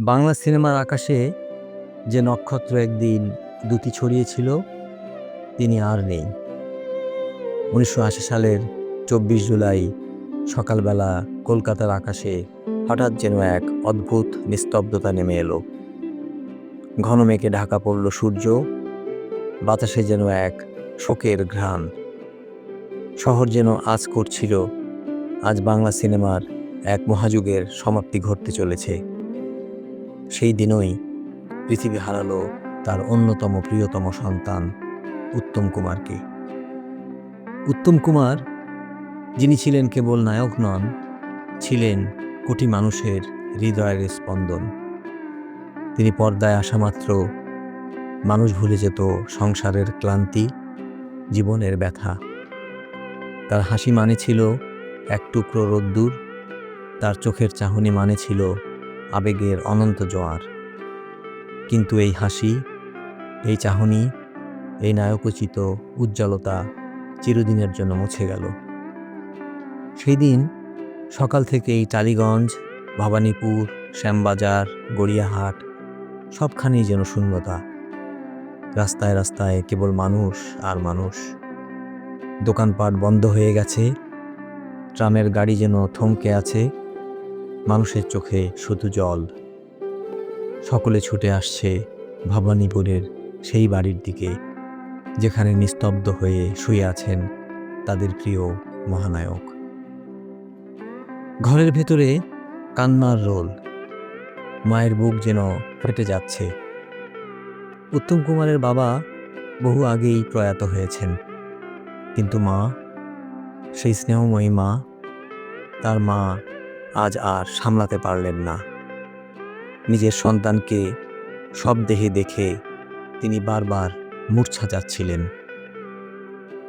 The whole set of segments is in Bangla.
বাংলা সিনেমার আকাশে যে নক্ষত্র একদিন দুটি ছড়িয়েছিল তিনি আর নেই। উনিশশো আশি সালের চব্বিশ জুলাই সকালবেলা কলকাতার আকাশে হঠাৎ যেন এক অদ্ভুত নিস্তব্ধতা নেমে এলো। ঘন মেঘে ঢাকা পড়ল সূর্য, বাতাসে যেন এক শোকের ঘ্রাণ। শহর যেন আজ করছিল, আজ বাংলা সিনেমার এক মহাযুগের সমাপ্তি ঘটতে চলেছে। সেই দিনই পৃথিবী হারালো তার অন্যতম প্রিয়তম সন্তান উত্তম কুমারকে। উত্তম কুমার, যিনি ছিলেন কেবল নায়ক নন, ছিলেন কোটি মানুষের হৃদয়ের স্পন্দন। তিনি পর্দায় আসা মাত্র মানুষ ভুলে যেত সংসারের ক্লান্তি, জীবনের ব্যথা। তার হাসি মানে ছিল এক টুকরো রোদ্দুর, তার চোখের চাহনি মানে ছিল আবেগের অনন্ত জোয়ার। কিন্তু এই হাসি, এই চাহনি, এই নায়কোচিত উজ্জ্বলতা চিরদিনের জন্য মুছে গেল। সেই দিন সকাল থেকে এই টালিগঞ্জ, ভবানীপুর, শ্যামবাজার, গড়িয়াহাট সবখানেই যেন শূন্যতা। রাস্তায় রাস্তায় কেবল মানুষ আর মানুষ। দোকানপাট বন্ধ হয়ে গেছে। ট্রামের গাড়ি যেন থমকে আছে। মানুষের চোখে শুধু জল। সকলে ছুটে আসছে ভবানীপুরের সেই বাড়ির দিকে, যেখানে নিস্তব্ধ হয়ে শুয়ে আছেন তাদের প্রিয় মহানায়ক। ঘরের ভেতরে কান্নার রোল। মায়ের বুক যেন ফেটে যাচ্ছে। উত্তম কুমারের বাবা বহু আগেই প্রয়াত হয়েছেন। কিন্তু মা, সেই স্নেহময়ী মা, তার মা আজ আর সামলাতে পারলেন না। নিজের সন্তানকে সব দেহে দেখে তিনি বারবার মূর্ছা যাচ্ছিলেন।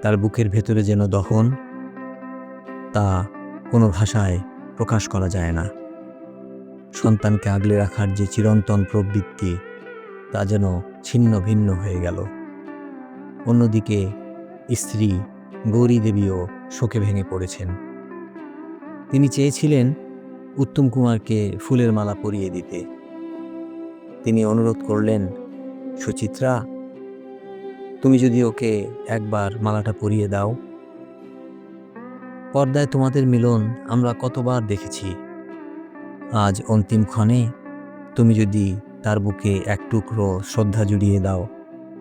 তার বুকের ভেতরে যেন দহন তা কোনো ভাষায় প্রকাশ করা যায় না। সন্তানকে আগলে রাখার যে চিরন্তন প্রবৃত্তি, তা যেন ছিন্ন ভিন্ন হয়ে গেল। অন্যদিকে স্ত্রী গৌরী দেবীও শোকে ভেঙে পড়েছেন। তিনি চেয়েছিলেন উত্তম কুমারকে ফুলের মালা পরিয়ে দিতে। তিনি অনুরোধ করলেন, সুচিত্রা, তুমি যদি ওকে একবার মালাটা পরিয়ে দাও। পর্দায় তোমাদের মিলন আমরা কতবার দেখেছি। আজ অন্তিম ক্ষণে তুমি যদি তার বুকে এক টুকরো শ্রদ্ধা জুড়িয়ে দাও,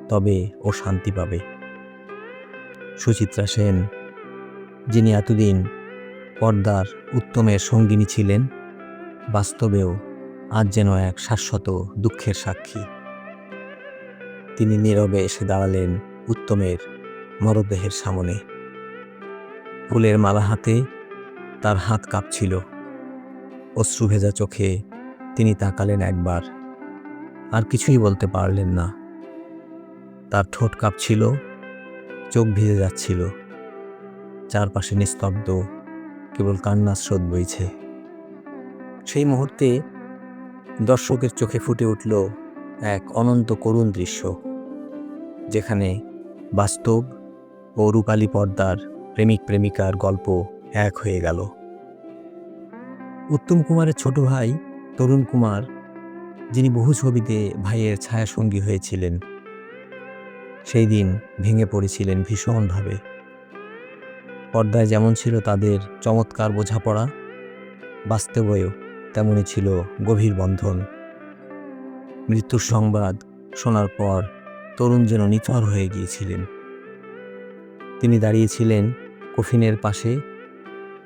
তবে ও শান্তি পাবে। সুচিত্রা সেন, যিনি এতদিন পর্দার উত্তমের সঙ্গিনী ছিলেন, বাস্তবেও আজ যেন এক শাশ্বত দুঃখের সাক্ষী। তিনি নীরবে এসে দাঁড়ালেন উত্তমের মরদেহের সামনে। ফুলের মালা হাতে তার হাত কাঁপছিল। অশ্রু ভেজা চোখে তিনি তাকালেন একবার। আর কিছুই বলতে পারলেন না। তার ঠোঁট কাঁপছিল, চোখ ভিজে যাচ্ছিল। চারপাশে নিস্তব্ধ কেবল কান্নার স্রোত বইছে। সেই মুহূর্তে দর্শকের চোখে ফুটে উঠল এক অনন্ত করুণ দৃশ্য, যেখানে বাস্তব ও রূপালী পর্দার প্রেমিক প্রেমিকার গল্প এক হয়ে গেল। উত্তম কুমারের ছোট ভাই তরুণ কুমার, যিনি বহু ছবিতে ভাইয়ের ছায়াসঙ্গী হয়েছিলেন, সেই দিন ভেঙে পড়েছিলেন ভীষণভাবে। পর্দায় যেমন ছিল তাদের চমৎকার বোঝাপড়া বাস্তবেও তেমনই ছিল গভীর বন্ধন। মৃত্যুর সংবাদ শোনার পর তরুণ যেন নিথর হয়ে গিয়েছিলেন। তিনি দাঁড়িয়েছিলেন কফিনের পাশে,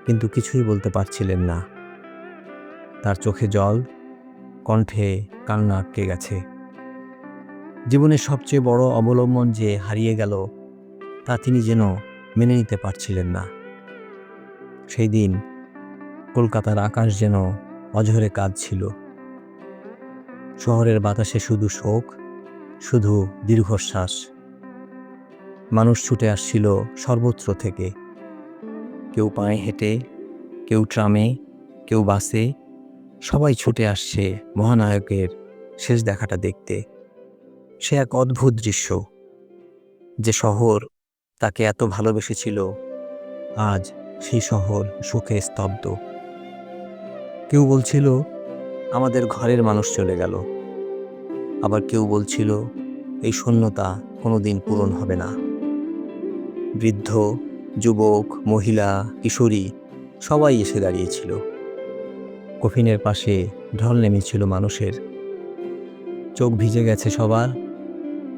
কিন্তু কিছুই বলতে পারছিলেন না। তার চোখে জল, কণ্ঠে কান্না আটকে গেছে। জীবনের সবচেয়ে বড় অবলম্বন যে হারিয়ে গেল, তা তিনি যেন মেনে নিতে পারছিলেন না। সেই দিন কলকাতার আকাশ যেন অঝরে কাজ ছিল শহরের বাতাসে শুধু শোক, শুধু দীর্ঘশ্বাস। মানুষ ছুটে আসছিল সর্বত্র থেকে। কেউ পায়ে হেঁটে, কেউ ট্রামে, কেউ বাসে। সবাই ছুটে আসছে মহানায়কের শেষ দেখাটা দেখতে। সে এক অদ্ভুত দৃশ্য, যে শহর তাকে এত ভালোবেসেছিল। আজ সেই শহর সুখে স্তব্ধ। কেউ বলছিল, আমাদের ঘরের মানুষ চলে গেল। আবার কেউ বলছিল, এই শূন্যতা কোনোদিন পূরণ হবে না। বৃদ্ধ, যুবক, মহিলা, কিশোরী সবাই এসে দাঁড়িয়েছিল। কফিনের পাশে ঢল নেমেছিল মানুষের। চোখ ভিজে গেছে সবার,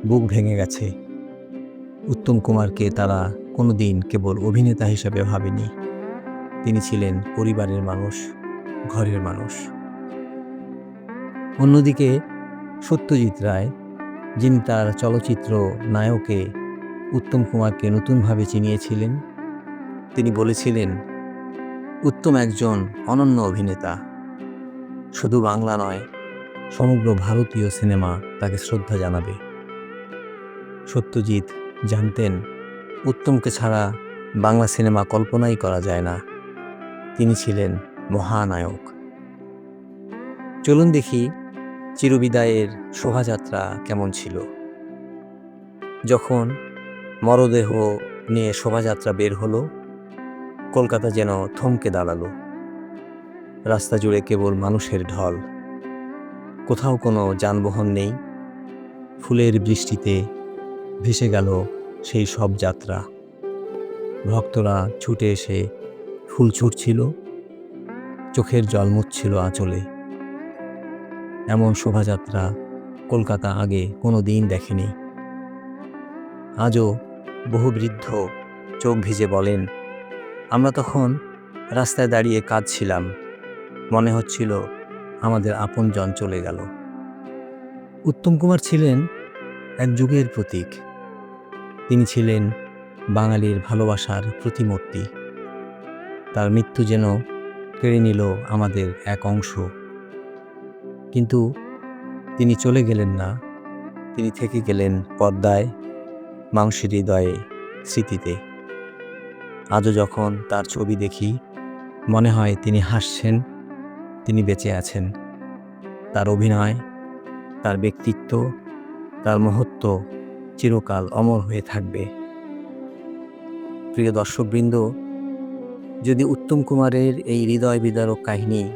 বুক ভেঙে গেছে। উত্তম কুমারকে তারা কোনোদিন কেবল অভিনেতা হিসেবে ভাবেনি। তিনি ছিলেন পরিবারের মানুষ, ঘরের মানুষ। অন্যদিকে সত্যজিৎ রায়, যিনি তার চলচ্চিত্র নায়কে উত্তম কুমারকে নতুনভাবে চিনিয়েছিলেন, তিনি বলেছিলেন, উত্তম একজন অনন্য অভিনেতা। শুধু বাংলা নয়, সমগ্র ভারতীয় সিনেমা তাকে শ্রদ্ধা জানাবে। সত্যজিৎ জানতেন, উত্তমকে ছাড়া বাংলা সিনেমা কল্পনাই করা যায় না। তিনি ছিলেন মহানায়ক। চলুন দেখি চিরবিদায়ের শোভাযাত্রা কেমন ছিল। যখন মরদেহ নিয়ে শোভাযাত্রা বের হলো, কলকাতা যেন থমকে দাঁড়াল। রাস্তা জুড়ে কেবল মানুষের ঢল। কোথাও কোনো যানবাহন নেই। ফুলের বৃষ্টিতে ভেসে গেল সেই সব যাত্রা। ভক্তরা ছুটে এসে ফুল ছুটছিল, চোখের জল মুচ্ছিল আঁচলে। এমন শোভাযাত্রা কলকাতা আগে কোনো দিন দেখেনি। আজও বহু বৃদ্ধ চোখ ভিজে বলেন, আমরা তখন রাস্তায় দাঁড়িয়ে কাঁদছিলাম। মনে হচ্ছিল আমাদের আপনজন চলে গেল। উত্তম কুমার ছিলেন এক যুগের প্রতীক। তিনি ছিলেন বাঙালির ভালোবাসার প্রতিমূর্তি। তার মৃত্যু যেন কেড়ে নিল আমাদের এক অংশ। কিন্তু তিনি চলে গেলেন না। তিনি থেকে গেলেন পদ্মায় মাংসের হৃদয়ে, স্মৃতিতে। আজও যখন তার ছবি দেখি, মনে হয় তিনি হাসছেন, তিনি বেঁচে আছেন। তার অভিনয়, তার ব্যক্তিত্ব তার মহত্ব চিরকাল অমর হয়ে থাকবে। প্রিয় দর্শকবৃন্দ, যদি উত্তম কুমারের এই হৃদয় বিদারক কাহিনী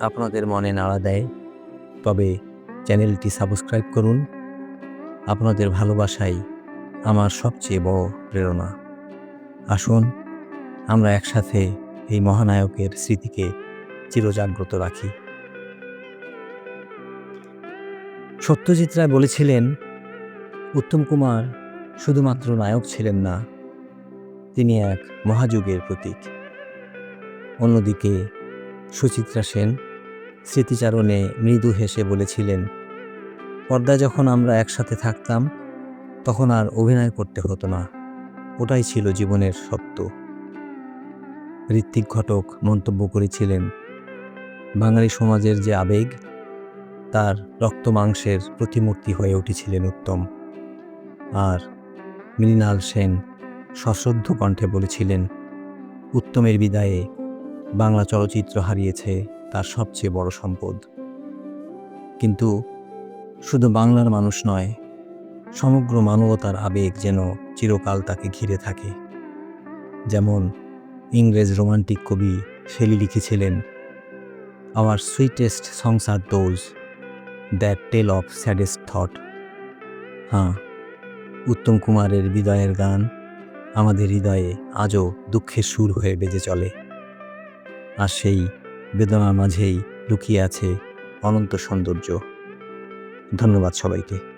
আপনাদের মনে নাড়া দেয়, তবে চ্যানেলটি সাবস্ক্রাইব করুন। আপনাদের ভালোবাসাই আমার সবচেয়ে বড় প্রেরণা। আসুন, আমরা একসাথে এই মহানায়কের স্মৃতিকে চিরজাগ্রত রাখি। সত্যজিৎ রায় বলেছিলেন, উত্তম কুমার শুধুমাত্র নায়ক ছিলেন না, তিনি এক মহাযুগের প্রতীক। অন্যদিকে সুচিত্রা সেন স্মৃতিচারণে মৃদু হেসে বলেছিলেন, পর্দায় যখন আমরা একসাথে থাকতাম, তখন আর অভিনয় করতে হতো না, ওটাই ছিল জীবনের সত্য। ঋত্বিক ঘটক মন্তব্য করেছিলেন, বাঙালি সমাজের যে আবেগ তার রক্ত মাংসের প্রতিমূর্তি হয়ে উঠেছিলেন উত্তম। আর মৃণাল সেন সশ্রদ্ধ কণ্ঠে বলেছিলেন, উত্তমের বিদায়ে বাংলা চলচ্চিত্র হারিয়েছে তার সবচেয়ে বড় সম্পদ। কিন্তু শুধু বাংলার মানুষ নয়, সমগ্র মানবতার আবেগ যেন চিরকাল তাকে ঘিরে থাকে। যেমন ইংরেজ রোমান্টিক কবি শেলি লিখেছিলেন, our sweetest songs are those that tell of saddest thought হ্যাঁ উত্তম কুমারের হৃদয়ের গান আমাদের হৃদয়ে আজও দুঃখের সুর হয়ে বেজে চলে। আর সেই বেদনার মাঝেই লুকিয়ে আছে অনন্ত সৌন্দর্য। ধন্যবাদ সবাইকে।